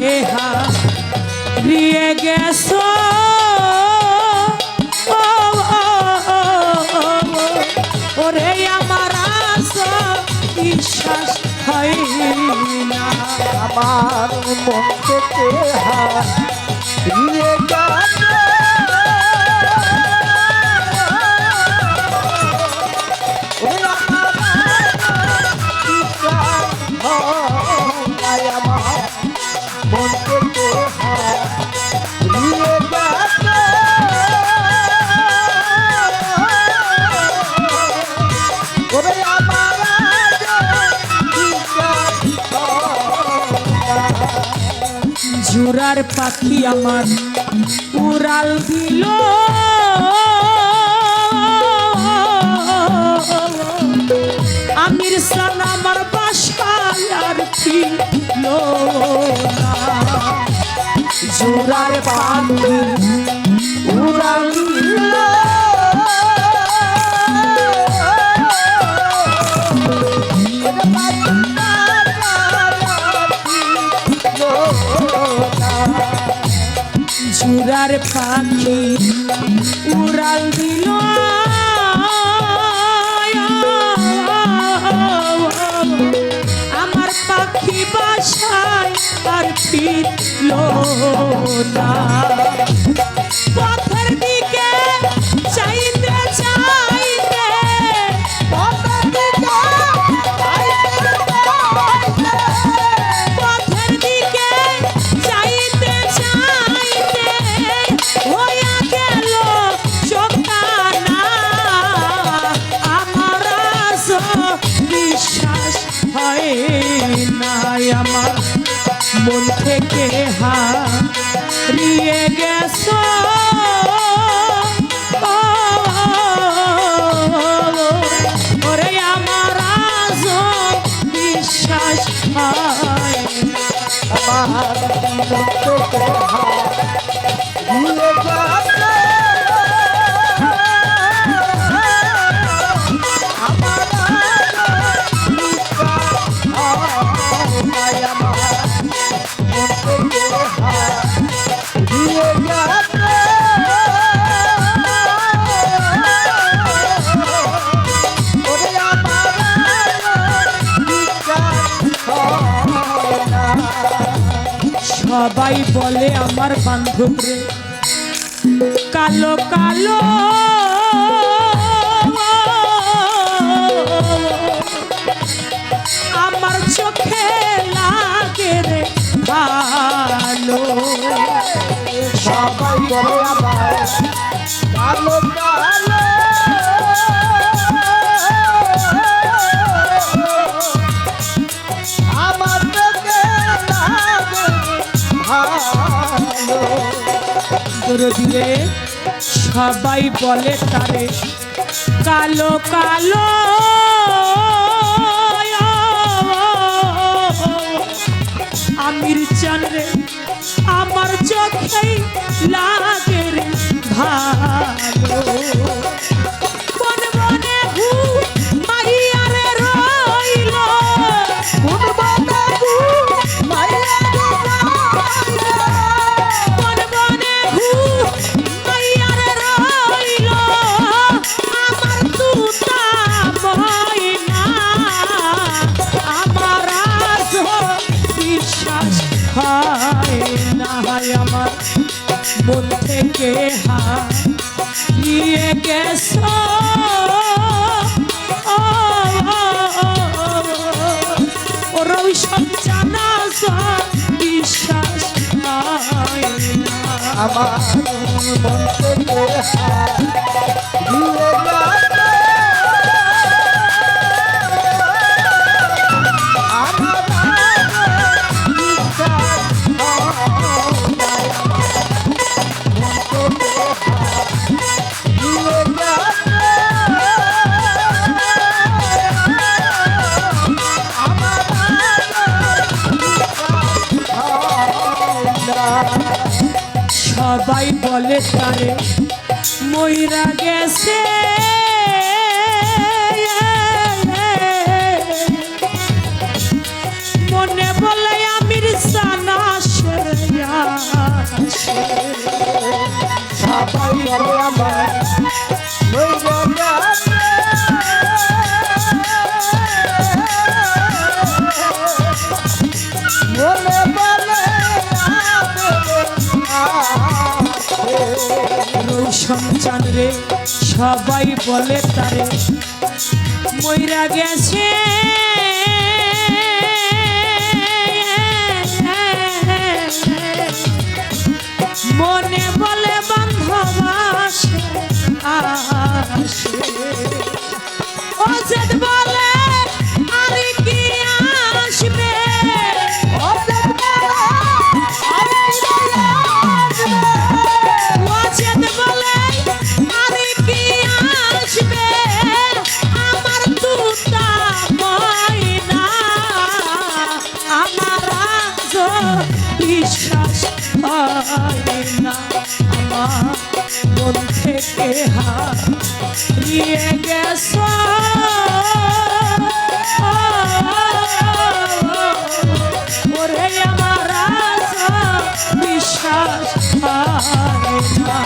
দেহা দিয়ে গেছো। ওরে আমার আশা বিশ্বাস হয় না। আমার মন থেকে হারিয়ে গেছে। ঘোড়ার পাখি আমার। উড়াল দিলো তার পাখি উড়াল দিল। আমার পাখি বাসায় আর ফিরল না। বলে আমার বান্ধব কালো কালো সুর দিয়ে সবাই বলে তারে কালো কালো। থেকে হারিয়ে গেছ। ওরা ওই সব জানা আমার মন থেকে হারিয়ে বলে তারে ময়রা গেছে। মনে বলে আমির সানা সবাই আমার মরে চান রে সবাই বলে তারে ময়রা গেছে। মনে বলে বান্ধব আসে বলে বিশ্বাস হয় না। আমার মন থেকে হারিয়ে গেছ। ওরে আমার আজ বিশ্বাস হয় না।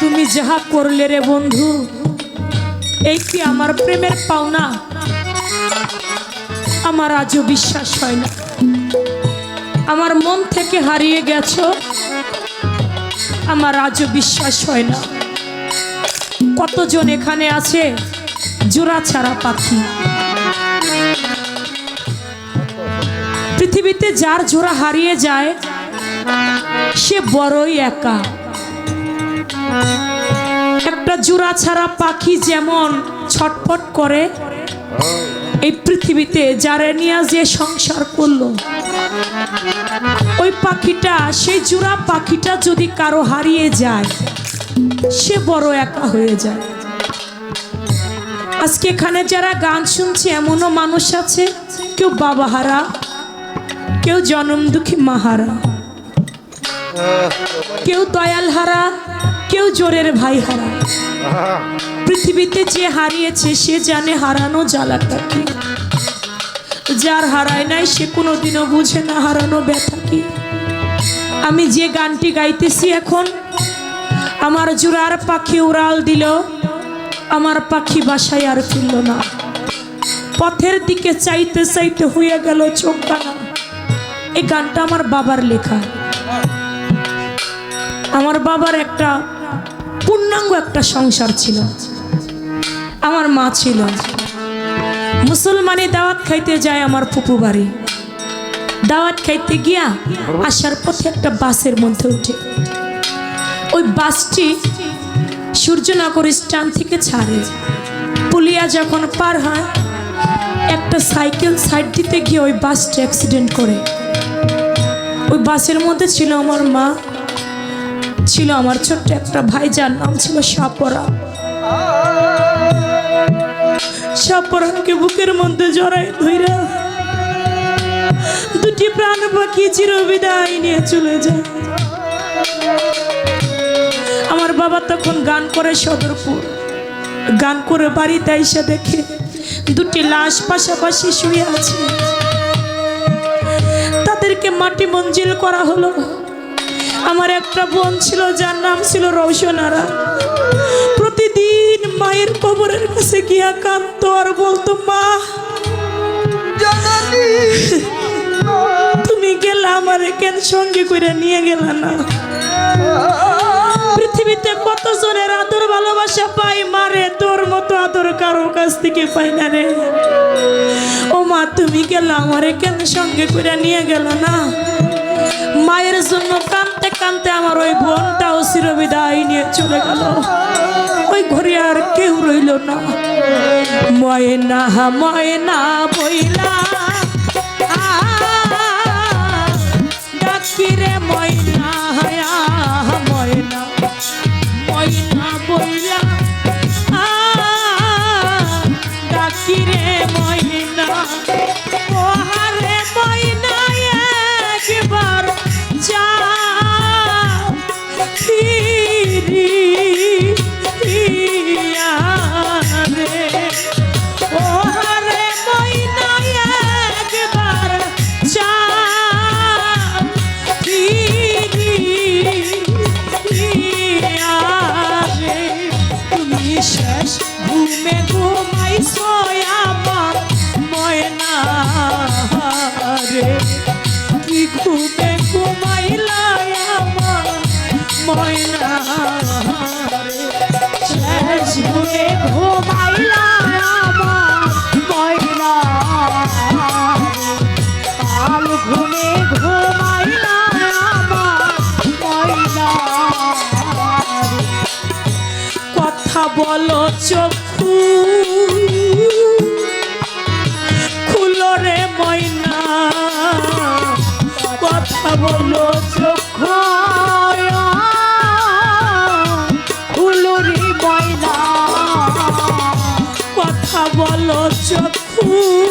তুমি যাহা করলে রে বন্ধু, এই কি আমার প্রেমের পাওনা? আমার আজও বিশ্বাস হয় না। আমার মন থেকে হারিয়ে গেছো, আমার আজও বিশ্বাস হয় না। কতজন এখানে আছে? জোড়া ছাড়া পাখি। পৃথিবীতে যার জোড়া হারিয়ে যায়, সে বড়ই একা। একটা জোড়া ছাড়া পাখি যেমন ছটফট করে, এই পৃথিবীতে যারা নিয়ে যে সংসার করল, ওই পাখিটা, সেই জোড়া পাখিটা যদি কারও হারিয়ে যায় সে বড় একা হয়ে যায়। আজকে এখানে যারা গান শুনছে, এমনও মানুষ আছে, কেউ বাবা হারা কেউ জনম দুঃখী মাহারা, কেউ দয়াল হারা কেউ জোরের ভাই হারা পৃথিবীতে যে হারিয়েছে, সে জানে হারানো জ্বালাটা কি। যার হারায় নাই, সে কোনোদিনও বুঝে না হারানো ব্যথা কি। আমি যে গানটি গাইতেছি এখন আমার জোড়ার পাখি উড়াল দিল। আমার পাখি বাসায় আর ফিরল না। পথের দিকে চাইতে চাইতে হয়ে গেল চোখ কানা এই গানটা আমার বাবার লেখা। আমার বাবার একটা পূর্ণাঙ্গ একটা সংসার ছিল। আমার মা ছিল। মুসলমানি দাওয়াত খাইতে যায় আমার ফুপু বাড়ি। দাওয়াত খাইতে গিয়া আসার পথে একটা বাসের মধ্যে উঠে। ওই বাসটি সূর্যনগর স্ট্যান্ড থেকে ছাড়ে। পুলিয়া যখন পার হয়, একটা সাইকেল সাইড দিতে গিয়ে ওই বাসটি অ্যাক্সিডেন্ট করে। ওই বাসের মধ্যে ছিল আমার মা, ছিল আমার ছোট্ট একটা ভাই যার নাম ছিল সাপরা। সাপরাকে বুকের মধ্যে জড়াই ধইরা দুটি প্রাণ পাখি চির বিদায় নিয়ে চলে যায়। আমার বাবা তখন গান করে সদরপুর। গান করে বাড়িতে এসে দেখে দুটি লাশ পাশাপাশি শুয়ে আছে। তাদেরকে মাটি মঞ্জিল করা হলো। আমার একটা বোন ছিল, যার নাম ছিল রৌশনারা প্রতিদিন মায়ের কবরের কাছে গিয়া কাঁদত আর বলতো, মা, তুমি গেলা আমার কেন সঙ্গে করে নিয়ে গেলা না? পৃথিবীতে কত জনের আদর ভালোবাসা পাই? মারে তোর মতো আদর কারোর কাছ থেকে পাই না রে। ও মা, তুমি গেলা আমারে কেন সঙ্গে করে নিয়ে গেল না? মায়ের জন্য কানতে কানতে আমার ওই বোনটাও চিরবিদায় নিয়ে চলে গেল। ওই ঘরে আর কেউ রইল না। ময়না ময়না বইলা ডাকিরে ময়না। কথা বলো চক্ষু। খুলো রে ময়না। কথা বলো চক্ষু। ফুলুরি ময়না। কথা বলো চক্ষু।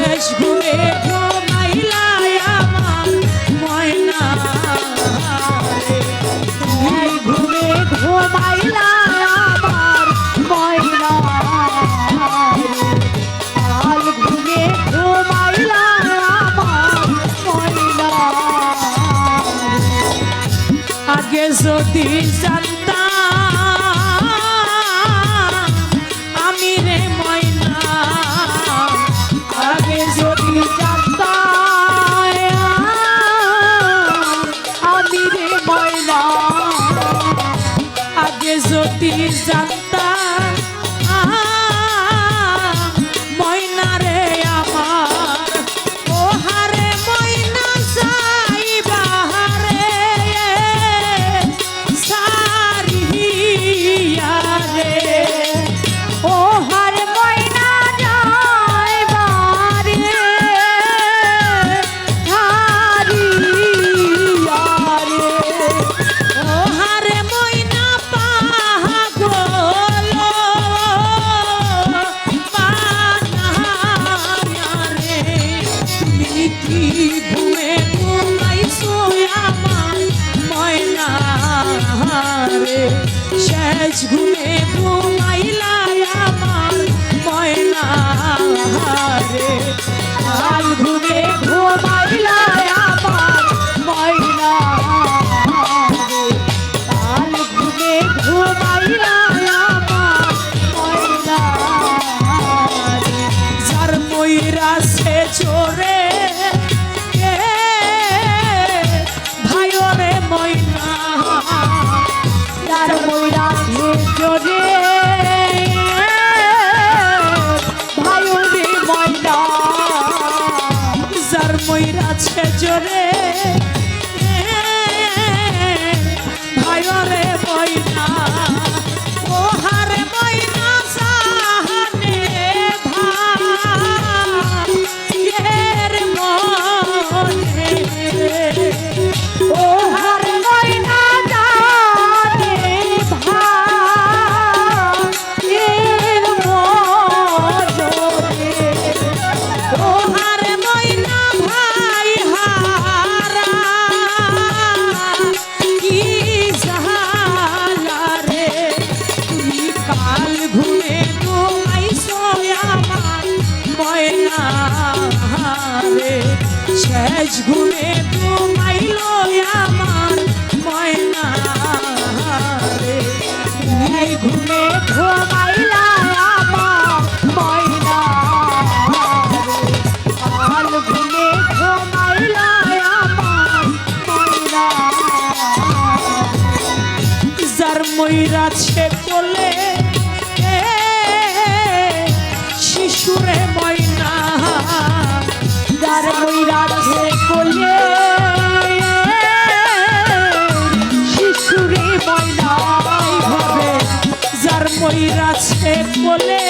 শেষ ঘুমে ভুয়ে ঘুমাইছো আমার ময়না রে শেষ ঘুমে ঘুম কাছে চলে শিশুরে ময়না দার মই রাখে শিশুরে ময়না যার মই বলে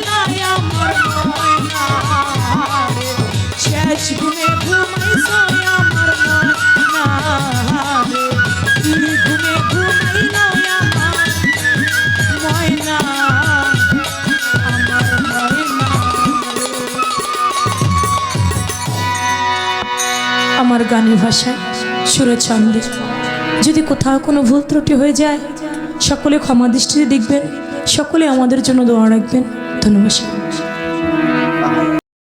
আমার গানের ভাষায় সুরে ছন্দে। যদি কোথাও কোনো ভুল ত্রুটি হয়ে যায়, সকলে ক্ষমা দৃষ্টিতে দেখবেন, সকলে আমাদের জন্য দোয়া রাখবেন। ধন্যবাদ।